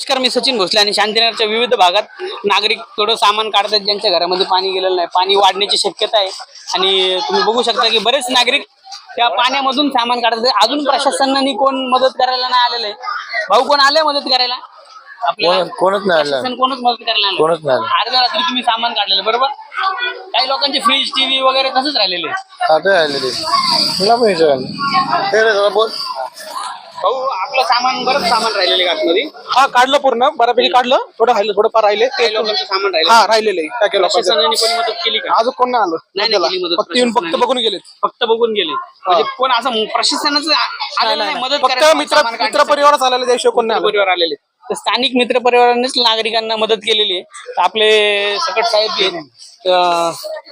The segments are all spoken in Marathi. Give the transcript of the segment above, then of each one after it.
नमस्कार मी सचिन भोसले आणि शांतीनगरच्या विविध भागात नागरिक थोडं सामान काढतात ज्यांच्या घरामध्ये पाणी गेलेलं नाही. पाणी वाढण्याची शक्यता आहे. आणि तुम्ही बघू शकता की बरेच नागरिक त्या पाण्यामधून सामान काढतात. अजून प्रशासनाने कोण मदत करायला नाही आलेलं आहे? भाऊ कोण आले मदत करायला? आपल्याला कोण- कोणच नाही आलं. प्रशासन कोणच मदत करायला कोणच नाही आलं. अर्ध्या रात्री तुम्ही सामान काढलेलं बरोबर? काही लोकांचे फ्रीज टीव्ही वगैरे तसंच राहिलेले. आहे. आता आले ते तुला पण विचारायला ते रे जरा बोल. भाऊ आपलं सामान बरंच सामान राहिलेलं आहे आतमध्ये. हा काढलं पूर्ण. बऱ्यापैकी काढलं. थोडं राहिलं थोडं फार राहिले. ते काही लोकांचं सामान राहिलं हा राहिलेले काय केलं आपण? प्रशासनाने कोणी मदत केली का? अजून कोण नाही आलं? नाही त्याला. केली मदत फक्त येऊन फक्त प्रशासनाने. बघून गेलेत. फक्त बघून गेले म्हणजे कोण असं प्रशासनाचं आ- आलेलं नाही मदत फक्त करायला मित्र सामान मित्र काढण्यासाठी. परिवारात आलेले त्याशिवाय कोण नाही आलं. परिवार आलेले. तर स्थानिक मित्र परिवारानेच नागरिकांना मदत केलेली आहे. तर आपले सकट साहेब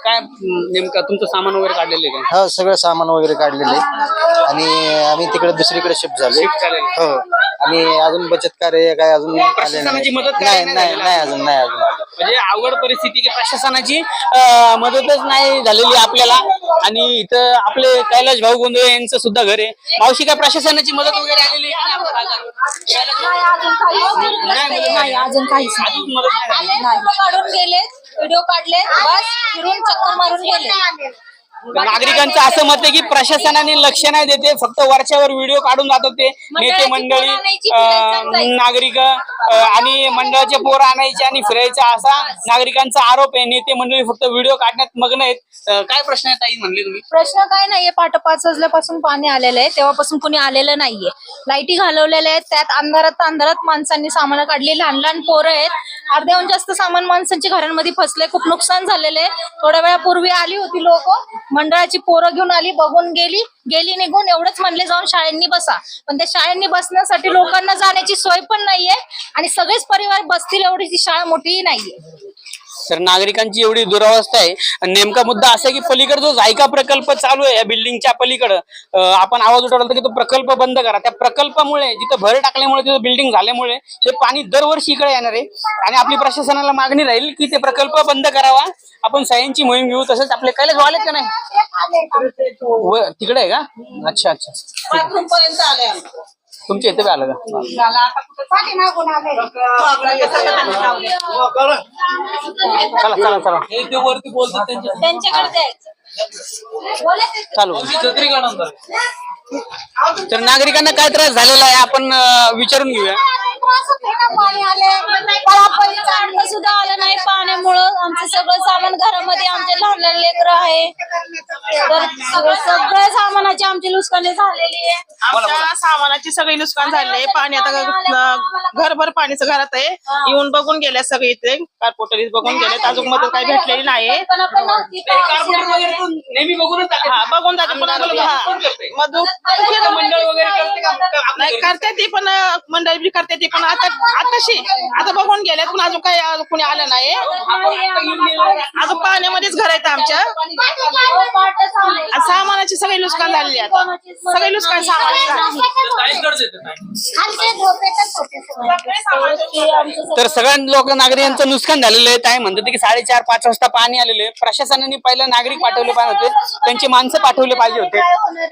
काय नेमकं तुमचं सामान वगैरे काढलेलं आहे का? हा सगळं सामान वगैरे काढलेले आणि आम्ही तिकडे दुसरीकडे शिफ्ट झालो. हो. आणि अजून बचत कार्य काय अजून आले प्रशासनाची नाही. मदत नाही नाही नाही झालेलं नाही अजून नाही अजून. म्हणजे अवघड परिस्थिती की प्रशासनाची अं, मदतच नाही झालेली आपल्याला. आणि इथं आपले कैलाश भाऊ गोंधळे यांचं सुद्धा घर आहे. मावशी काय प्रशासनाची मदत वगैरे आलेली नाही अजून काहीच नाही. अजून मदत नाही काढून गेले व्हिडिओ काढले बस फिरून चक्कर मारून गेले. नागरिकांचं असं मत आहे की प्रशासनाने लक्ष नाही देते फक्त वरच्यावर व्हिडिओ काढून जातात ते नेते मंडळी नागरिक आणि मंडळाचे पोरं आणायचे आणि फिरायचा असा नागरिकांचा आरोप आहे. नेते मंडळी फक्त व्हिडिओ काढण्यात मग्न आहेत. काय प्रश्न आहे ताई म्हणले तुम्ही? प्रश्न काय नाहीये पहाट पाच वाजल्यापासून पाणी आलेलं आहे. तेव्हापासून कुणी आलेलं नाहीये. लाईटी घालवलेल्या आहेत. त्यात अंधारात अंधारात माणसांनी सामान काढली. लहान लहान पोरं आहेत. अर्ध्याहून जास्त सामान माणसांच्या घरांमध्ये फसले खूप नुकसान झालेले. थोड्या वेळापूर्वी आली होती लोक. मंडळाची पोरं घेऊन आली बघून गेली. गेली निघून एवढंच म्हणले जाऊन शाळांनी बसा. पण त्या शाळांनी बसण्यासाठी लोकांना जाण्याची सोय पण नाहीये आणि सगळेच परिवार बसतील एवढी ती शाळा मोठीही नाहीये. तर नागरिकांची एवढी दुरावस्था आहे. आणि नेमका मुद्दा असा आहे की पलीकडे जो जायका प्रकल्प चालू आहे या बिल्डिंगच्या पलीकडं आपण आवाज उठवला की तो प्रकल्प बंद करा. त्या प्रकल्पामुळे जिथं भर टाकल्यामुळे तिथं बिल्डिंग झाल्यामुळे हे पाणी दरवर्षी इकडे येणार आहे. आणि आपली प्रशासनाला मागणी राहील की ते प्रकल्प बंद करावा. आपण सह्यांची मोहीम घेऊ तसंच आपले कैलास व्हायला का नाही? तिकडे आहे का? अच्छा अच्छा. तुमच्या इथे बी आलं का? चला चला चला. त्यांच्याकडे द्यायचं चालू. तर नागरिकांना काय त्रास झालेला आहे आपण अं, विचारून घेऊया. पाणी आले. आमचं सगळं सामान घरामध्ये आमचे लहान लहान लेकरं आहे. तर सगळं सगळ्या सामानाची आमची नुकसानी झालेली आहे. आमच्या सामानाची सगळी नुकसान झाले पाणी आता घरभर पाणीच घरात आहे. येऊन बघून गेले सगळे इथे. कारपोटरीत बघून गेले अजून मदत काही भेटलेली नाही कल्पना पण नव्हती नेहमी बघूनच हा बघून जाते पण आम्हाला- हा. मधू मंडळ वगैरे करते का? नाही करते ती पण मंडळ बी करते ती. पण आता आताशी आता बघून गेल्यात पण अजून काही कोणी आलं नाही अजून पाण्यामध्येच घर आहेत आमच्या. सामानाची सगळी नुकसान झालेली आता. सगळी नुकसान सामानाची तर सगळ्या लोक नागरिकांचं नुकसान झालेलं आहे. काय म्हणतात की साडेचार पाच वाजता पाणी आलेलं आहे. प्रशासनाने पहिलं नागरिक पाठवले पाहिजे होते. त्यांचे माणसं पाठवले पाहिजे होते.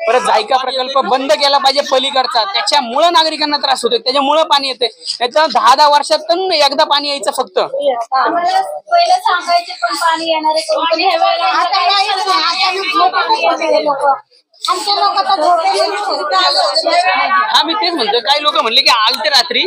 परत जायका प्रकल्प बंद केला पाहिजे पलीकडचा. त्याच्यामुळं नागरिकांना त्रास होतो त्याच्यामुळं पाणी येते नाही तर दहा दहा वर्षातून एकदा पाणी यायचं फक्त. सांगायचे पण पाणी येणार आता काहीच नाही. लोकं लोकं. आमच्या लोक तर झोपेले हा मी तेच म्हणतो काही लोक म्हणले की आलते रात्री